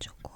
해가지고.